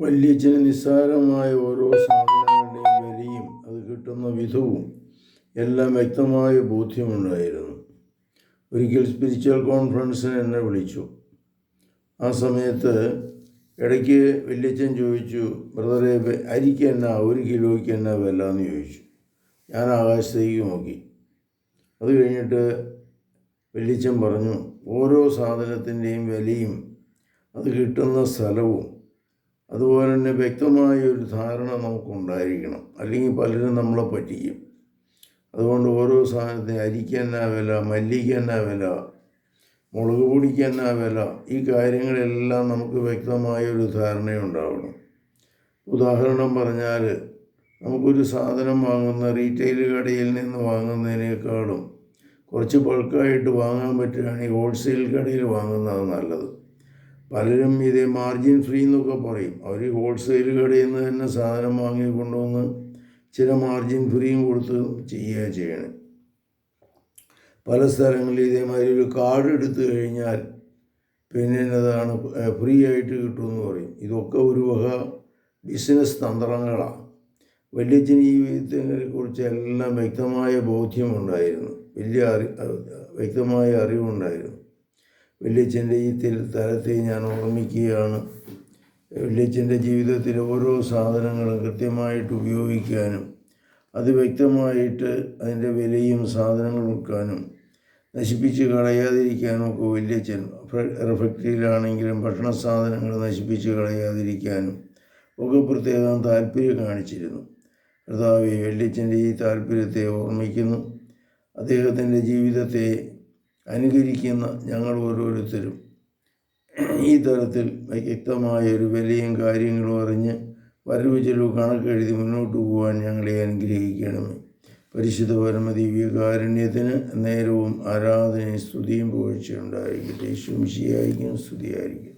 വല്യച്ഛന് നിസ്സാരമായ ഓരോ സാധനങ്ങളുടെയും വിലയും അത് കിട്ടുന്ന വിധവും എല്ലാം വ്യക്തമായ ബോധ്യമുണ്ടായിരുന്നു. ഒരിക്കൽ സ്പിരിച്വൽ കോൺഫറൻസിന് എന്നെ വിളിച്ചു. ആ സമയത്ത് ഇടയ്ക്ക് വല്യച്ഛൻ ചോദിച്ചു ബ്രദറെ അരിക്ക് എന്നാ ഒരു കിലോയ്ക്ക് എന്നാ വില എന്ന് ചോദിച്ചു. ഞാൻ ആകാശത്തേക്ക് നോക്കി. അത് കഴിഞ്ഞിട്ട് വല്യച്ഛൻ പറഞ്ഞു ഓരോ സാധനത്തിന്റെയും വിലയും അത് കിട്ടുന്ന സ്ഥലവും അതുപോലെ തന്നെ വ്യക്തമായ ഒരു ധാരണ നമുക്കുണ്ടായിരിക്കണം. അല്ലെങ്കിൽ പലരും നമ്മളെ പറ്റിക്കും. അതുകൊണ്ട് ഓരോ സാധനത്തിന് അരിക്കെന്നാ വില മല്ലിക്കെന്നാ വില മുളക് പൊടിക്കെന്നാ വില ഈ കാര്യങ്ങളെല്ലാം നമുക്ക് വ്യക്തമായ ഒരു ധാരണയുണ്ടാവണം. ഉദാഹരണം പറഞ്ഞാൽ നമുക്കൊരു സാധനം വാങ്ങുന്ന റീറ്റെയിൽ കടയിൽ നിന്ന് വാങ്ങുന്നതിനേക്കാളും കുറച്ച് ബൾക്കായിട്ട് വാങ്ങാൻ പറ്റുകയാണെങ്കിൽ ഹോൾസെയിൽ കടയിൽ വാങ്ങുന്നതാണ് നല്ലത്. പലരും ഇതേ മാർജിൻ ഫ്രീ എന്നൊക്കെ പറയും. അവർ ഹോൾസെയിൽ കടയിൽ നിന്ന് തന്നെ സാധനം വാങ്ങി കൊണ്ടുവന്ന് ചില മാർജിൻ ഫ്രീയും കൊടുത്ത് ചെയ്യുക ചെയ്യണം. പല സ്ഥലങ്ങളിൽ ഇതേമാതിരി ഒരു കാർഡ് എടുത്തു കഴിഞ്ഞാൽ പിന്നെ അതാണ് ഫ്രീ ആയിട്ട് കിട്ടുമെന്ന് പറയും. ഇതൊക്കെ ഒരു വക ബിസിനസ് തന്ത്രങ്ങളാണ്. വലിയ ഈ വിധത്തിനെ കുറിച്ച് എല്ലാം വ്യക്തമായ ബോധ്യമുണ്ടായിരുന്നു വലിയ അറി വ്യക്തമായ അറിവുണ്ടായിരുന്നു. വല്യച്ഛന്റെ ഈ തലത്തെ ഞാൻ ഓർമ്മിക്കുകയാണ്. വല്യച്ഛന്റെ ജീവിതത്തിൽ ഓരോ സാധനങ്ങളും കൃത്യമായിട്ട് ഉപയോഗിക്കാനും അത് വ്യക്തമായിട്ട് അതിന്റെ വിലയും സാധനങ്ങൾ വിൽക്കാനും നശിപ്പിച്ച് കളയാതിരിക്കാനും ഒക്കെ വല്യച്ഛൻ റിഫക്ടറിയിലാണെങ്കിലും ഭക്ഷണ സാധനങ്ങൾ നശിപ്പിച്ച് കളയാതിരിക്കാനും ഒക്കെ പ്രത്യേകം താല്പര്യം കാണിച്ചിരുന്നു. കർത്താവ് വല്യച്ഛന്റെ ഈ താല്പര്യത്തെ ഓർമ്മിക്കുന്നു. അദ്ദേഹത്തിന്റെ ജീവിതത്തെ അനുകരിക്കുന്ന ഞങ്ങൾ ഓരോരുത്തരും. ഈ തരത്തിൽ വ്യക്തമായ ഒരു വിലയും കാര്യങ്ങളും അറിഞ്ഞ് വരവ് ചെലവ് കണക്കെഴുതി മുന്നോട്ട് പോകാൻ ഞങ്ങളെ അനുഗ്രഹിക്കണമേ. പരിശുദ്ധ പരമദിവ്യകാരുണ്യത്തിന് നേരവും ആരാധനയും സ്തുതിയും പുകഴ്ചയുണ്ടായിരിക്കട്ടെ ശുംശിയായിരിക്കും സ്തുതിയായിരിക്കും